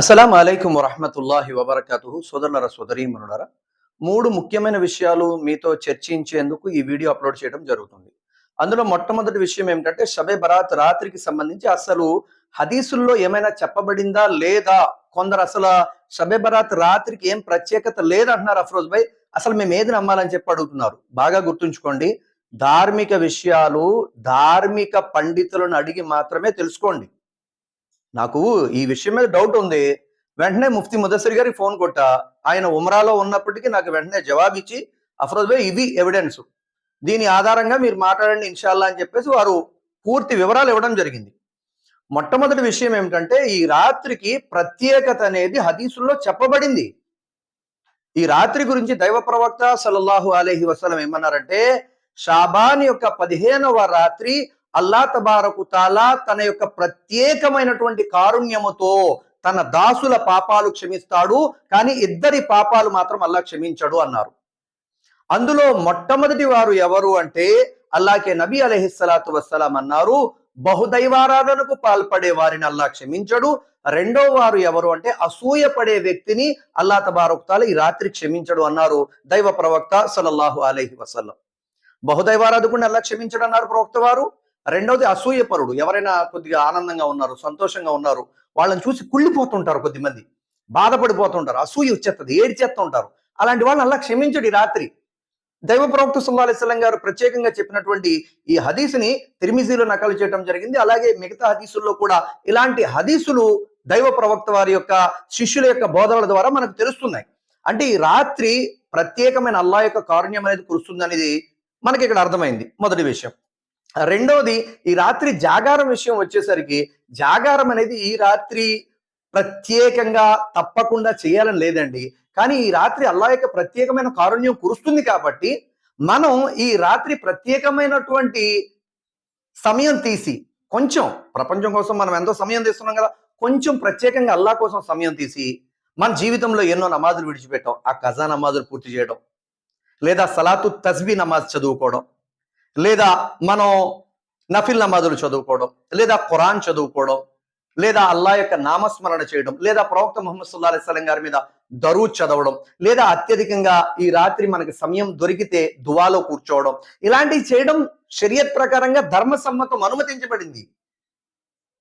అస్సలం అయికం వరహమతుల్లాహి వబర్కతు సోదరులర సోదరీమనులరా మూడు ముఖ్యమైన విషయాలు మీతో చర్చించేందుకు ఈ వీడియో అప్లోడ్ చేయడం జరుగుతుంది. అందులో మొట్టమొదటి విషయం ఏమిటంటే షబే బరాత్ రాత్రికి సంబంధించి అసలు హదీసుల్లో ఏమైనా చెప్పబడిందా లేదా? కొందరు అసలు షబే బరాత్ రాత్రికి ఏం ప్రత్యేకత లేదంటున్నారు అఫ్రోజ్ భాయ్. అసలు మేము ఏది నమ్మాలని చెప్పి అడుగుతున్నారు? బాగా గుర్తుంచుకోండి ధార్మిక విషయాలు ధార్మిక పండితులను అడిగి మాత్రమే తెలుసుకోండి. నాకు ఈ విషయం మీద డౌట్ ఉంది. వెంటనే ముఫ్తీ ముదస్సరి గారికి ఫోన్ కొట్టా. ఆయన ఉమరాలో ఉన్నప్పటికీ నాకు వెంటనే జవాబు ఇచ్చి అఫ్రోజ్ భాయ్ ఇవి ఎవిడెన్స్ దీని ఆధారంగా మీరు మాట్లాడండి ఇన్షాల్లా అని చెప్పేసి వారు పూర్తి వివరాలు ఇవ్వడం జరిగింది. మొట్టమొదటి విషయం ఏమిటంటే ఈ రాత్రికి ప్రత్యేకత అనేది హదీసుల్లో చెప్పబడింది. ఈ రాత్రి గురించి దైవ ప్రవక్త సల్లల్లాహు అలైహి వసలం ఏమన్నారంటే షాబాన్ యొక్క పదిహేనవ రాత్రి అల్లా తబారకు తాలా తన యొక్క ప్రత్యేకమైనటువంటి కారుణ్యముతో తన దాసుల పాపాలు క్షమిస్తాడు కానీ ఇద్దరి పాపాలు మాత్రం అల్లా క్షమించడు అన్నారు. అందులో మొట్టమొదటి వారు ఎవరు అంటే అల్లాకే నబీ అలహిస్సలాతు వస్సలాం అన్నారు. బహుదైవారాధనకు పాల్పడే వారిని అల్లా క్షమించడు. రెండో వారు ఎవరు అంటే అసూయపడే వ్యక్తిని అల్లా తబారుక్తాల ఈ రాత్రి క్షమించడు అన్నారు దైవ ప్రవక్త సల్లల్లాహు అలైహి వసల్లం. బహుదైవారాధకుడిని అల్లా క్షమించడు అన్నారు ప్రవక్త వారు. రెండవది అసూయపరుడు. ఎవరైనా కొద్దిగా ఆనందంగా ఉన్నారు సంతోషంగా ఉన్నారు వాళ్ళని చూసి కుళ్ళిపోతుంటారు కొద్దిమంది. బాధపడిపోతుంటారు. అసూయ వచ్చేస్తుంది ఏడ్చేస్తూ ఉంటారు అలాంటి వాళ్ళని అల్లా క్షమించడు ఈ రాత్రి. దైవ ప్రవక్త సుల్లా అలిస్లం గారు ప్రత్యేకంగా చెప్పినటువంటి ఈ హదీసుని తిరిమిజీలో నకలు చేయడం జరిగింది. అలాగే మిగతా హదీసుల్లో కూడా ఇలాంటి హదీసులు దైవ ప్రవక్త వారి యొక్క శిష్యుల యొక్క బోధనల ద్వారా మనకు తెలుస్తున్నాయి. అంటే ఈ రాత్రి ప్రత్యేకమైన అల్లా యొక్క కారుణ్యం అనేది కురుస్తుంది అనేది మనకి ఇక్కడ అర్థమైంది. మొదటి విషయం. రెండవది ఈ రాత్రి జాగారం విషయం వచ్చేసరికి జాగారం అనేది ఈ రాత్రి ప్రత్యేకంగా తప్పకుండా చేయాలని లేదండి. కానీ ఈ రాత్రి అల్లా యొక్క ప్రత్యేకమైన కారుణ్యం కురుస్తుంది కాబట్టి మనం ఈ రాత్రి ప్రత్యేకమైనటువంటి సమయం తీసి కొంచెం ప్రపంచం కోసం మనం ఎంతో సమయం తీస్తున్నాం కదా కొంచెం ప్రత్యేకంగా అల్లా కోసం సమయం తీసి మన జీవితంలో ఎన్నో నమాజులు విడిచిపెట్టాం ఆ కజా నమాజులు పూర్తి చేయడం లేదా సలాతు తస్బీ నమాజ్ చదువుకోవడం లేదా మనం నఫిల్ నమాజులు చదువుకోవడం లేదా ఖురాన్ చదువుకోవడం లేదా అల్లా యొక్క నామస్మరణ చేయడం లేదా ప్రవక్త ముహమ్మద్ సుల్లా అలైస్లం గారి మీద దరూ చదవడం లేదా అత్యధికంగా ఈ రాత్రి మనకి సమయం దొరికితే దువాలో కూర్చోవడం ఇలాంటివి చేయడం షరియత్ ప్రకారంగా ధర్మసమ్మతం అనుమతించబడింది.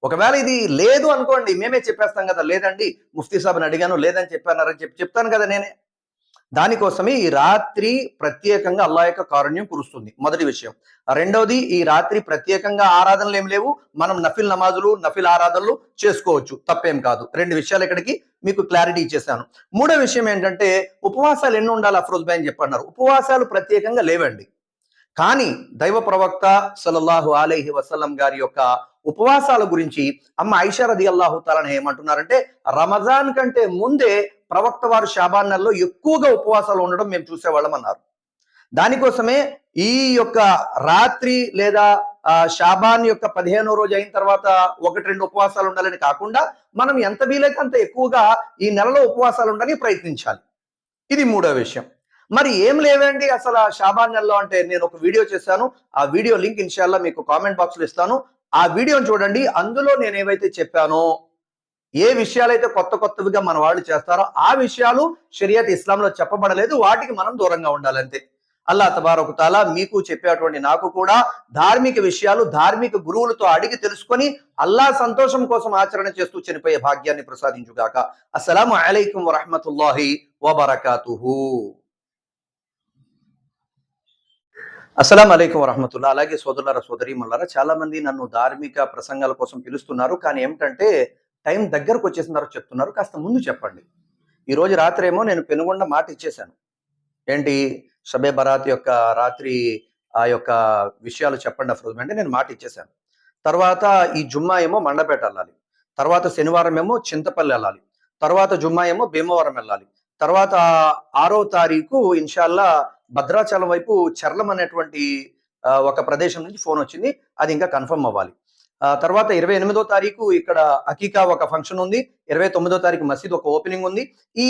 ఒకవేళ ఇది లేదు అనుకోండి మేమే చెప్పేస్తాం కదా లేదండి ముఫ్తీ సాబ్ని అడిగాను లేదని చెప్పానని చెప్పి చెప్తాను కదా నేనే. దానికోసమే ఈ రాత్రి ప్రత్యేకంగా అల్లా యొక్క కారుణ్యం కురుస్తుంది. మొదటి విషయం. రెండవది ఈ రాత్రి ప్రత్యేకంగా ఆరాధనలు ఏం లేవు. మనం నఫిల్ నమాజులు నఫిల్ ఆరాధనలు చేసుకోవచ్చు. తప్పేం కాదు. రెండు విషయాలు ఇక్కడికి మీకు క్లారిటీ ఇచ్చేసాను. మూడో విషయం ఏంటంటే ఉపవాసాలు ఎన్ని ఉండాలి? అఫ్రోజ్ భాయ్ అని చెప్పన్నారు. ఉపవాసాలు ప్రత్యేకంగా లేవండి. కానీ దైవ ప్రవక్త సలల్లాహు అలైహి వసలం గారి యొక్క ఉపవాసాల గురించి అమ్మ ఐషా రది అల్లాహుతాలని ఏమంటున్నారంటే రమజాన్ కంటే ముందే ప్రవక్త వారు షాబాన్ నెలలో ఎక్కువగా ఉపవాసాలు ఉండడం మేము చూసేవాళ్ళం అన్నారు. దానికోసమే ఈ యొక్క రాత్రి లేదా షాబాన్ యొక్క పదిహేనో రోజు అయిన తర్వాత ఒకటి రెండు ఉపవాసాలు ఉండాలని కాకుండా మనం ఎంత వీలైతే అంత ఎక్కువగా ఈ నెలలో ఉపవాసాలు ఉండని ప్రయత్నించాలి. ఇది మూడో విషయం. మరి ఏం లేవండి అసలు షాబాన్ నెలలో అంటే నేను ఒక వీడియో చేశాను. ఆ వీడియో లింక్ ఇన్షాల్లా మీకు కామెంట్ బాక్స్లో ఇస్తాను. ఆ వీడియోని చూడండి. అందులో నేను ఏవైతే చెప్పానో ఏ విషయాలైతే కొత్త కొత్తవిగా మన వాళ్ళు చేస్తారో ఆ విషయాలు షరియత్ ఇస్లాంలో చెప్పబడలేదు. వాటికి మనం దూరంగా ఉండాలంతే. అల్లా తబారొక తాలా మీకు చెప్పేటువంటి నాకు కూడా ధార్మిక విషయాలు ధార్మిక గురువులతో అడిగి తెలుసుకొని అల్లా సంతోషం కోసం ఆచరణ చేస్తూ చనిపోయే భాగ్యాన్ని ప్రసాదించుగాక. అస్సలం అలైకుం వరహమతుల్లాహి వబర్కాతుహు. అస్సలం అలైకం వరహమతుల్లా. అలాగే సోదరులారా సోదరీమల్లారా చాలా మంది నన్ను ధార్మిక ప్రసంగాల కోసం పిలుస్తున్నారు. కానీ ఏమిటంటే టైం దగ్గరకు వచ్చేసిన తర్వాత చెప్తున్నారు. కాస్త ముందు చెప్పండి. ఈ రోజు రాత్రి ఏమో నేను పెనుగొండ మాట ఇచ్చేశాను. ఏంటి? షబే బరాత్ యొక్క రాత్రి ఆ యొక్క విషయాలు చెప్పండి అఫ్రోజ్ అంటే నేను మాట ఇచ్చేశాను. తర్వాత ఈ జుమ్మా ఏమో మండపేట వెళ్ళాలి. తర్వాత శనివారం ఏమో చింతపల్లి వెళ్ళాలి. తర్వాత జుమ్మా ఏమో భీమవరం వెళ్ళాలి. తర్వాత ఆరో తారీఖు ఇన్షాల్లా భద్రాచలం వైపు చర్లం అనేటువంటి ఒక ప్రదేశం నుంచి ఫోన్ వచ్చింది. అది ఇంకా కన్ఫర్మ్ అవ్వాలి. తర్వాత ఇరవై ఎనిమిదో తారీఖు ఇక్కడ అకీకా ఒక ఫంక్షన్ ఉంది. ఇరవై తొమ్మిదో తారీఖు మసీద్ ఒక ఓపెనింగ్ ఉంది. ఈ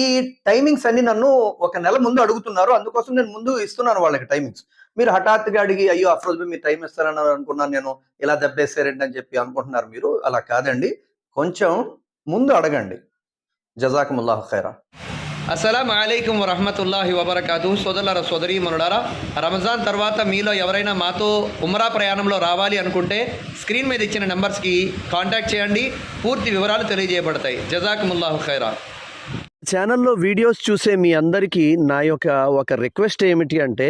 టైమింగ్స్ అన్ని నన్ను ఒక నెల ముందు అడుగుతున్నారు. అందుకోసం నేను ముందు ఇస్తున్నాను వాళ్ళకి టైమింగ్స్. మీరు హఠాత్తుగా అడిగి అయ్యో అఫ్రోజ్ మీరు టైం ఇస్తారని అనుకున్నాను నేను. ఇలా దెబ్బేసారండి అని చెప్పి అనుకుంటున్నారు మీరు. అలా కాదండి. కొంచెం ముందు అడగండి. జజాకుముల్లాహ్ ఖైరా. అస్సలం అయికం వరహమతుల్లాహి వబర్కాతు. సోదరుల సోదరి మనుడారా రంజాన్ తర్వాత మీలో ఎవరైనా మాతో ఉమరా ప్రయాణంలో రావాలి అనుకుంటే స్క్రీన్ మీద ఇచ్చిన నెంబర్స్కి కాంటాక్ట్ చేయండి. పూర్తి వివరాలు తెలియజేయబడతాయి. జజాకుముల్లాహు ఖైరా. ఛానల్లో వీడియోస్ చూసే మీ అందరికీ నా యొక్క ఒక రిక్వెస్ట్ ఏమిటి అంటే